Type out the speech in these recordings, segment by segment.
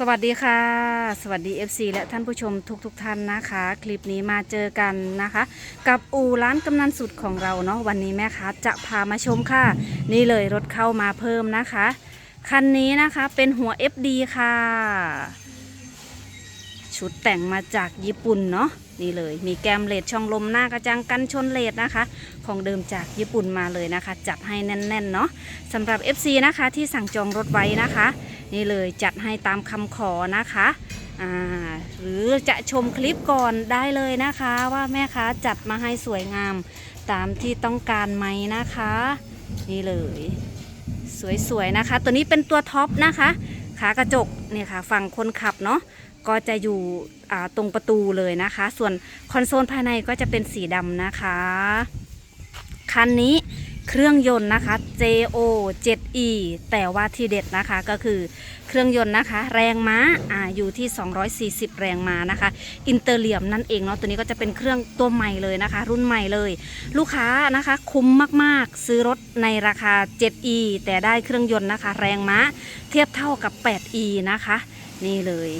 สวัสดีค่ะ สวัสดี FC และท่านผู้ชมทุกๆทท่านนะคะ คลิปนี้มาเจอกันนะคะ กับอู่ร้านกำนันสุดของเราเนาะวันนี้แม่ค้าจะพามาชมค่ะ นี่เลยรถเข้ามาเพิ่มนะคะ คันนี้นะคะเป็นหัว FD ค่ะ ชุดแต่งมาจากญี่ปุ่นเนาะ นี่เลยมีแกมเลดช่องลมหน้ากระจังกันชนเลดนะคะ ของเดิมจากญี่ปุ่นมาเลยนะคะ จัดให้แน่นๆเนาะสำหรับ FC นะคะที่สั่งจองรถไว้นะคะ นี่เลยจัดให้ตามคำขอนะคะหรือจะชมคลิปก่อนได้เลยนะคะ ว่าแม่ค้าจัดมาให้สวยงามตามที่ต้องการไหมนะคะ นี่เลย สวยๆนะคะ ตัวนี้เป็นตัวท็อปนะคะ ขากระจกเนี่ยค่ะฝั่งคนขับเนาะก็จะอยู่ตรงประตูเลยนะคะ ส่วนคอนโซลภายในก็จะเป็นสีดำนะคะ คันนี้ เครื่องยนต์นะคะ JO 7E แต่ว่าที่เด็ดนะคะก็คือเครื่องยนต์นะคะ แรงม้าอ่าอยู่ที่ 240 แรงม้านะคะ อินเตอร์เลียมนั่นเองเนาะตัวนี้ก็จะเป็นเครื่องตัวใหม่เลยนะคะ รุ่นใหม่เลย ลูกค้านะคะคุ้มมากๆ ซื้อรถในราคา 7E แต่ได้เครื่องยนต์นะคะ แรงม้าเทียบเท่ากับ 8E นะคะ นี่เลย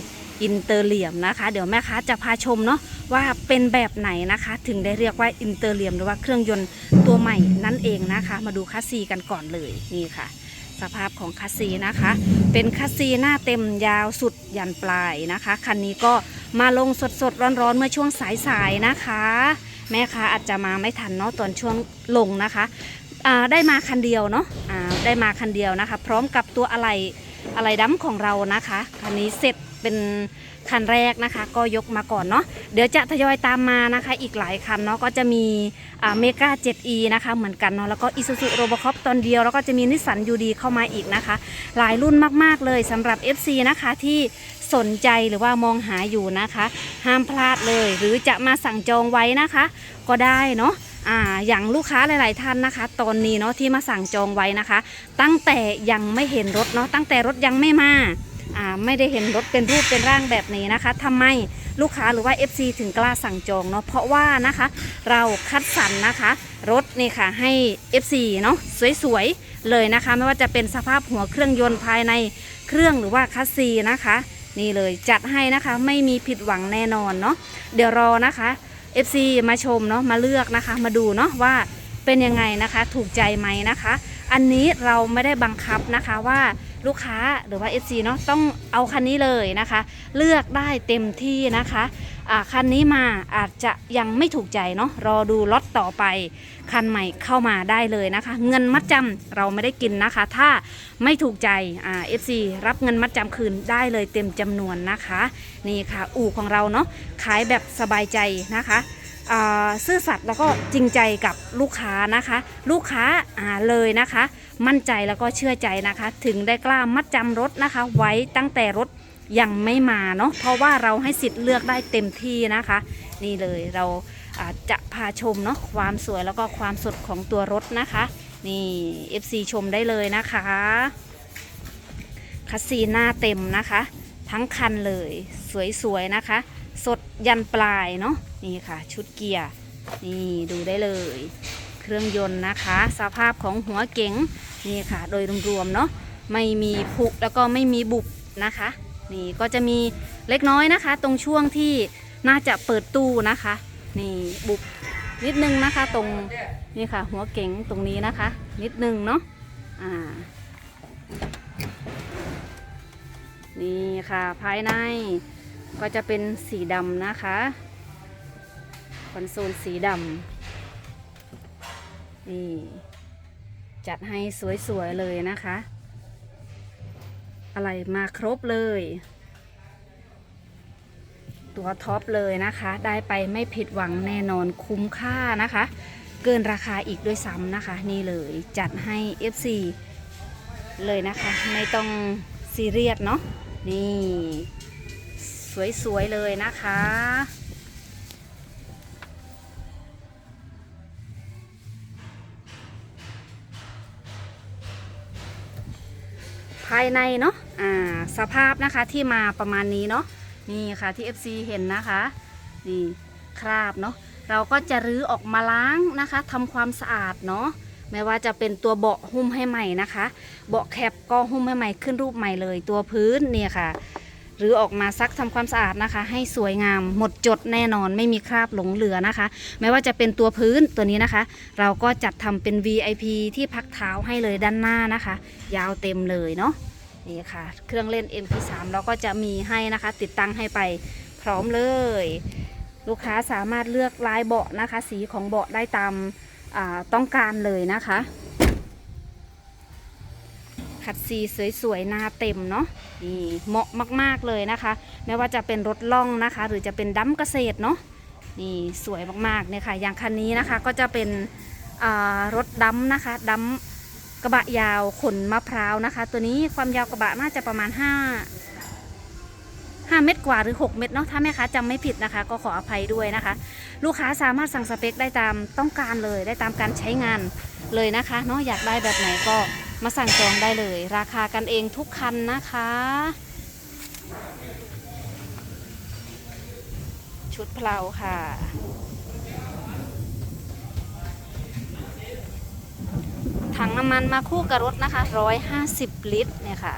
อินเตอร์เหลี่ยมนะคะ เดี๋ยวแม่ค้าจะพาชมเนาะว่าเป็นแบบไหนนะคะ ถึงได้เรียกว่าอินเตอร์เหลี่ยมหรือว่าเครื่องยนต์ตัวใหม่นั่นเองนะคะ มาดูคัสซีกันก่อนเลยนี่ค่ะ สภาพของคัสซีนะคะ เป็นคัสซีหน้าเต็มยาวสุดยันปลายนะคะคันนี้ก็มาลงสดๆร้อนๆเมื่อช่วงสายๆนะคะ แม่ค้าอาจจะมาไม่ทันเนาะตอนช่วงลงนะคะได้มาคันเดียวเนาะได้มาคันเดียวนะคะ พร้อมกับตัวอะไรอะไรดำของเรานะคะคันนี้เสร็จ เป็นคันแรกนะคะ ก็ยกมาก่อนเนาะเดี๋ยวจะทยอยตามมานะคะ อีกหลายคันเนาะก็จะมีเมกา 7e นะคะ เหมือนกันเนาะแล้วก็อิซูซุโรบคอปตอนเดียว แล้วก็จะมีนิสสันยูดีเข้ามาอีกนะคะ หลายรุ่นมากๆเลยสำหรับ FC นะคะที่สนใจหรือว่ามองหาอยู่นะคะ ห้ามพลาดเลย หรือจะมาสั่งจองไว้นะคะ ก็ได้เนาะอ่าอย่างลูกค้าหลาย ๆ ท่านนะคะ ตอนนี้เนาะที่มาสั่งจองไว้นะคะ ตั้งแต่ยังไม่เห็นรถเนาะตั้งแต่รถยังไม่มา ไม่ได้เห็นรถเป็นรูปเป็นร่างแบบนี้นะคะทำไมลูกค้าหรือว่า FC ถึงกล้าสั่งจองเนาะเพราะว่านะคะเราคัดสรรนะคะ รถนี่ค่ะให้ FC เนาะสวยๆเลยนะคะ ไม่ว่าจะเป็นสภาพหัวเครื่องยนต์ภายในเครื่องหรือว่าคัสซีนะคะ นี่เลยจัดให้นะคะไม่มีผิดหวังแน่นอนเนาะเดี๋ยวรอนะคะ FC มาชมเนาะมาเลือกนะคะมาดูเนาะว่า เป็นยังไงนะคะ ถูกใจไหมนะคะ อันนี้เราไม่ได้บังคับนะคะว่าลูกค้าหรือว่า FC เนาะต้องเอาคันนี้เลยนะคะ เลือกได้เต็มที่นะคะคันนี้มาอาจจะยังไม่ถูกใจเนาะรอดูล็อตต่อไป คันใหม่เข้ามาได้เลยนะคะ เงินมัดจำเราไม่ได้กินนะคะ ถ้าไม่ถูกใจเอ่า FC รับเงินมัดจำคืนได้เลยเต็มจำนวนนะคะ นี่ค่ะ อู่ของเราเนาะขายแบบสบายใจนะคะ ซื่อสัตย์แล้วก็จริงใจกับลูกค้านะคะ ลูกค้าาเลยนะคะ มั่นใจแล้วก็เชื่อใจนะคะ ถึงได้กล้ามัดจำรถนะคะ ไว้ตั้งแต่รถยังไม่มาเนาะเพราะว่าเราให้สิทธิ์เลือกได้เต็มที่นะคะ นี่เลยเราาจะพาชมเนาะความสวยแล้วก็ความสดของตัวรถนะคะ นี่ FC ชมได้เลยนะคะคัสซีหน้าเต็มนะคะ ทั้งคันเลยสวยๆนะคะ ยันปลายเนาะนี่ค่ะ ชุดเกียร์นี่ดูได้เลย เครื่องยนต์นะคะ สภาพของหัวเก๋งนี่ค่ะ โดยรวมๆเนาะไม่มีผุแล้วก็ไม่มีบุบนะคะ นี่ก็จะมีเล็กน้อยนะคะ ตรงช่วงที่น่าจะเปิดตู้นะคะ นี่บุบนิดนึงนะคะ ตรงนี่ค่ะ หัวเก๋งตรงนี้นะคะ นิดนึงเนาะอ่านี่ค่ะภายใน ก็จะเป็นสีดำนะคะคอนโซลสีดำนี่จัดให้สวยๆเลยนะคะ อะไรมาครบเลย ตัวท็อปเลยนะคะ ได้ไปไม่ผิดหวังแน่นอนคุ้มค่านะคะ เกินราคาอีกด้วยซ้ำนะคะ นี่เลยจัดให้ FC เลยนะคะ ไม่ต้องซีเรียสเนาะนี่ สวย ๆ เลยนะคะ ภายในเนาะอ่าสภาพนะคะที่มาประมาณนี้เนาะนี่ค่ะที่ FC เห็นนะคะนี่คราบเนาะเราก็จะรื้อออกมาล้างนะคะทำความสะอาดเนาะไม่ว่าจะเป็นตัวเบาะหุ้มให้ใหม่นะคะ เบาะแคปก็หุ้มให้ใหม่ขึ้นรูปใหม่เลย ตัวพื้นเนี่ยค่ะ หรือออกมาซักทำความสะอาดนะคะ ให้สวยงามหมดจดแน่นอนไม่มีคราบหลงเหลือนะคะ ไม่ว่าจะเป็นตัวพื้นตัวนี้นะคะ เราก็จัดทำเป็น VIP ที่พักเท้าให้เลยด้านหน้านะคะ ยาวเต็มเลยเนาะนี่ค่ะ เครื่องเล่น MP3 เราก็จะมีให้นะคะ ติดตั้งให้ไปพร้อมเลย ลูกค้าสามารถเลือกลายเบาะนะคะ สีของเบาะได้ตามต้องการเลยนะคะ ขัดสีสวยๆหน้าเต็มเนาะนี่เหมาะมากๆเลยนะคะ ไม่ว่าจะเป็นรถล่องนะคะ หรือจะเป็นดั้มเกษตรเนาะนี่สวยมากๆเนี่ยค่ะอย่างคันนี้นะคะก็จะเป็นรถดั้มนะคะดั้มกระบะยาวขนมะพร้าวนะคะ ตัวนี้ความยาวกระบะน่าจะประมาณ 5 5 เมตรกว่าหรือ 6 เมตรเนาะถ้าแม่ค้าจำไม่ผิดนะคะ ก็ขออภัยด้วยนะคะ ลูกค้าสามารถสั่งสเปคได้ตามต้องการเลยได้ตามการใช้งานเลยนะคะเนาะอยากได้แบบไหนก็ มาสั่งจองได้เลย ราคากันเองทุกคันนะคะ ชุดเพลาค่ะถังน้ำมันมาคู่กับรถนะคะ 150 ลิตรเนี่ยค่ะ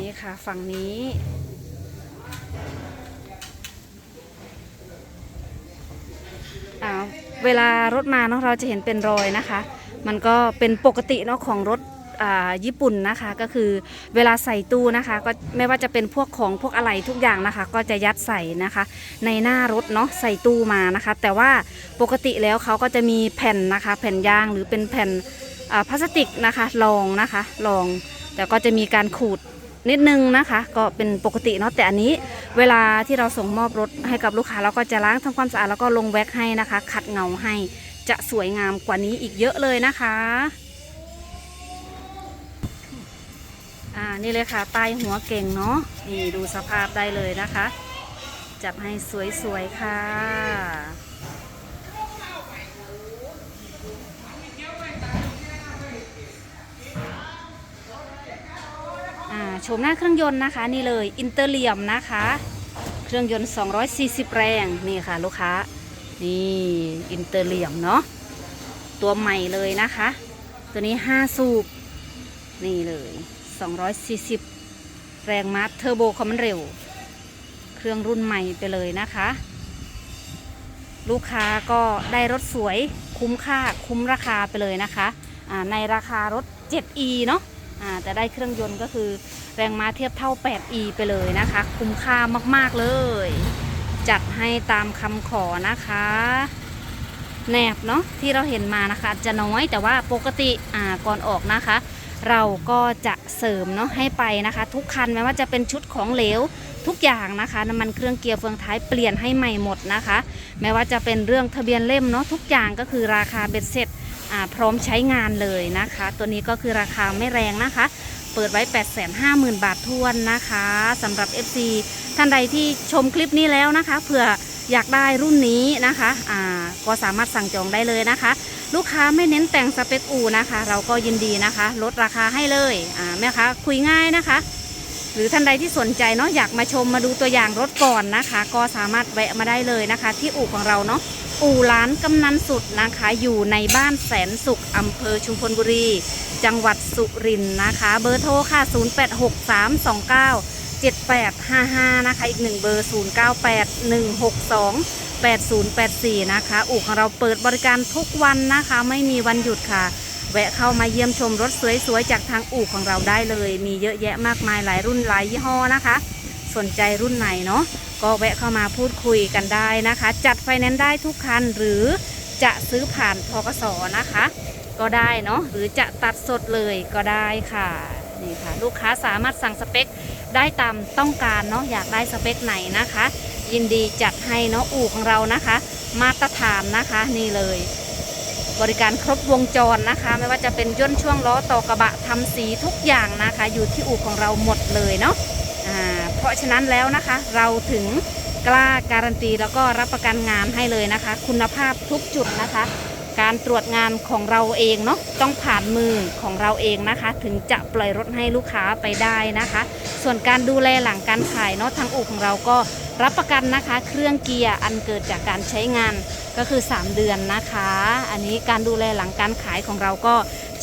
นี่ค่ะฝั่งนี้ เวลารถมาเนาะเราจะเห็นเป็นรอยนะคะ มันก็เป็นปกติเนาะของรถญี่ปุ่นนะคะก็คือเวลาใส่ตู้นะคะก็ไม่ว่าจะเป็นพวกของพวกอะไรทุกอย่างนะคะ ก็จะยัดใส่นะคะ ในหน้ารถเนาะใส่ตู้มานะคะ แต่ว่าปกติแล้วเขาก็จะมีแผ่นนะคะ แผ่นยางหรือเป็นแผ่นพลาสติกนะคะรองนะคะรอง แต่ก็จะมีการขูด นิดนึงนะคะ ก็เป็นปกติเนาะแต่อันนี้ เวลาที่เราส่งมอบรถให้กับลูกค้าเราก็จะล้างทำความสะอาดแล้วก็ลงแว็กให้นะคะ ขัดเงาให้จะสวยงามกว่านี้อีกเยอะเลยนะคะอ่านี่เลยค่ะใต้หัวเก่งเนาะนี่ดูสภาพได้เลยนะคะ จับให้สวยๆค่ะ ชมหน้าเครื่องยนต์นะคะ นี่เลยอินเตอร์เลียมนะคะ เครื่องยนต์ 240 แรงนี่ค่ะลูกค้า นี่อินเตอร์เลียมเนาะตัวใหม่เลยนะคะ ตัวนี้ 5 สูบ นี่เลย 240 แรงม้าเทอร์โบคอมมันเร็ว เครื่องรุ่นใหม่ไปเลยนะคะ ลูกค้าก็ได้รถสวยคุ้มค่าคุ้มราคาไปเลยนะคะในราคารถ 7e เนาะ แต่ได้เครื่องยนต์ก็คือแรงม้าเทียบเท่า 8e ไปเลยนะคะ คุ้มค่ามาก ๆ เลย จัดให้ตามคำขอนะคะแหนบเนาะที่เราเห็นมานะคะ จะน้อยแต่ว่าปกติอ่าก่อนออกนะคะ เราก็จะเสริมเนาะให้ไปนะคะ ทุกคันไม่ว่าจะเป็นชุดของเหลวทุกอย่างนะคะน้ำมันเครื่องเกียร์เฟืองท้ายเปลี่ยนให้ใหม่หมดนะคะ ไม่ว่าจะเป็นเรื่องทะเบียนเล่มเนาะทุกอย่างก็คือราคาเบ็ดเสร็จ พร้อมใช้งานเลยนะคะ ตัวนี้ก็คือราคาไม่แรงนะคะ เปิดไว้ 850,000 บาททวนนะคะสำหรับ FC ท่านใดที่ชมคลิปนี้แล้วนะคะเผื่ออยากได้รุ่นนี้นะคะอ่าก็สามารถสั่งจองได้เลยนะคะ ลูกค้าไม่เน้นแต่งสเปคอูนะคะ เราก็ยินดีนะคะ ลดราคาให้เลยแม่ค้าคุยง่ายนะคะ หรือท่านใดที่สนใจเนาะอยากมาชมมาดูตัวอย่างรถก่อนนะคะ ก็สามารถแวะมาได้เลยนะคะ ที่อู่ของเราเนาะ อู่ร้านกำนันสุดนะคะ อยู่ในบ้านแสนสุขอำเภอชุมพลบุรี จังหวัดสุรินทร์นะคะ เบอร์โทรค่ะ 0863297855 นะคะ อีกหนึ่งเบอร์ 0981628084 นะคะ อู่ของเราเปิดบริการทุกวันนะคะ ไม่มีวันหยุดค่ะ แวะเข้ามาเยี่ยมชมรถสวยๆ จากทางอู่ของเราได้เลย มีเยอะแยะมากมายหลายรุ่นหลายยี่ห้อนะคะ สนใจรุ่นไหนเนาะ ก็แวะเข้ามาพูดคุยกันได้นะคะ จัดไฟแนนซ์ได้ทุกคันหรือจะซื้อผ่านทกสนะคะ ก็ได้เนาะหรือจะตัดสดเลยก็ได้ค่ะนี่ค่ะลูกค้าสามารถสั่งสเปคได้ตามต้องการเนาะอยากได้สเปคไหนนะคะ ยินดีจัดให้เนาะอู่ของเรานะคะ มาตรฐานนะคะนี่เลย บริการครบวงจรนะคะ ไม่ว่าจะเป็นย่นช่วงล้อต่อกระบะทำสีทุกอย่างนะคะ อยู่ที่อู่ของเราหมดเลยเนาะอ่า เพราะฉะนั้นแล้วนะคะ เราถึงกล้าการันตีแล้วก็รับประกันงานให้เลยนะคะ คุณภาพทุกจุดนะคะ การตรวจงานของเราเองเนาะต้องผ่านมือของเราเองนะคะ ถึงจะปล่อยรถให้ลูกค้าไปได้นะคะ ส่วนการดูแลหลังการขายเนาะทางอู่ของเราก็รับประกันนะคะ เครื่องเกียร์อันเกิดจากการใช้งานก็คือ 3 เดือนนะคะ อันนี้การดูแลหลังการขายของเราก็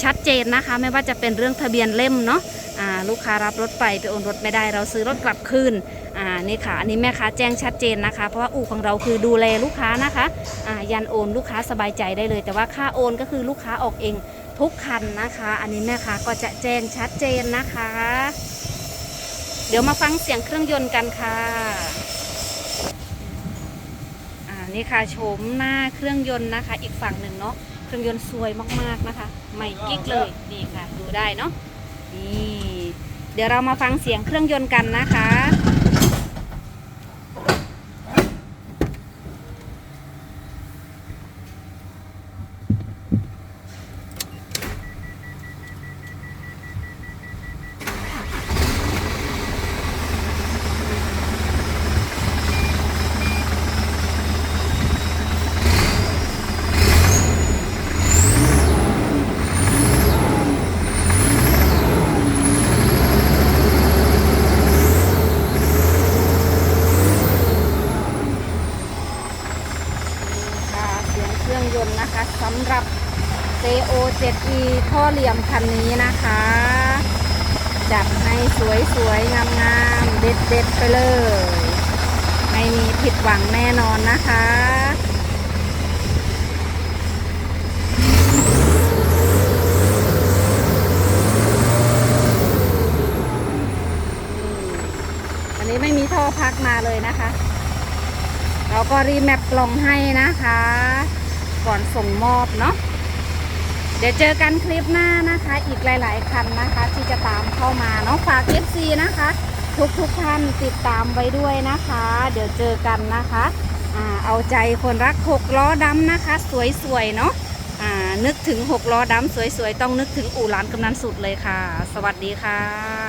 ชัดเจนนะคะ ไม่ว่าจะเป็นเรื่องทะเบียนเล่มเนาะ ลูกค้ารับรถไปไปโอนรถไม่ได้เราซื้อรถกลับคืนอ่านี่ค่ะอันนี้แม่ค้าแจ้งชัดเจนนะคะ เพราะว่าอู่ของเราคือดูแลลูกค้านะคะอ่ายันโอนลูกค้าสบายใจได้เลย แต่ว่าค่าโอนก็คือลูกค้าออกเองทุกคันนะคะ อันนี้แม่ค้าก็จะแจ้งชัดเจนนะคะ เดี๋ยวมาฟังเสียงเครื่องยนต์กันค่ะอ่านี่ค่ะโฉมหน้าเครื่องยนต์นะคะ อีกฝั่งหนึ่งเนาะเครื่องยนต์สวยมากๆนะคะใหม่กิ๊กเลยนี่ค่ะดูได้เนาะ นี่ เดี๋ยวเรามาฟังเสียงเครื่องยนต์กันนะคะค่ะเสียงเครื่องยนต์นะคะสำหรับ CO 7E ท่อเหลี่ยม คันนี้นะคะ จัดให้สวยๆ งามๆ เด็ดๆ ไปเลย ไม่มีผิดหวังแน่นอนนะคะอันนี้ไม่มีท่อพักมาเลยนะคะ เราก็รีแมปกล่องให้นะคะ ก่อนส่งมอบเนาะ เดี๋ยวเจอกันคลิปหน้านะคะ อีกหลาย ๆ คันนะคะ ที่จะตามเข้ามาเนาะฝาก FC นะคะ ทุกทุกๆท่านติดตามไว้ด้วยนะคะ เดี๋ยวเจอกันนะคะอ่าเอาใจคนรักหกล้อดำนะคะ สวย ๆ เนาะอ่านึกถึงหกล้อดำสวย ๆ ต้องนึกถึงอู่ร้านกำนันสุดเลยค่ะ สวัสดีค่ะ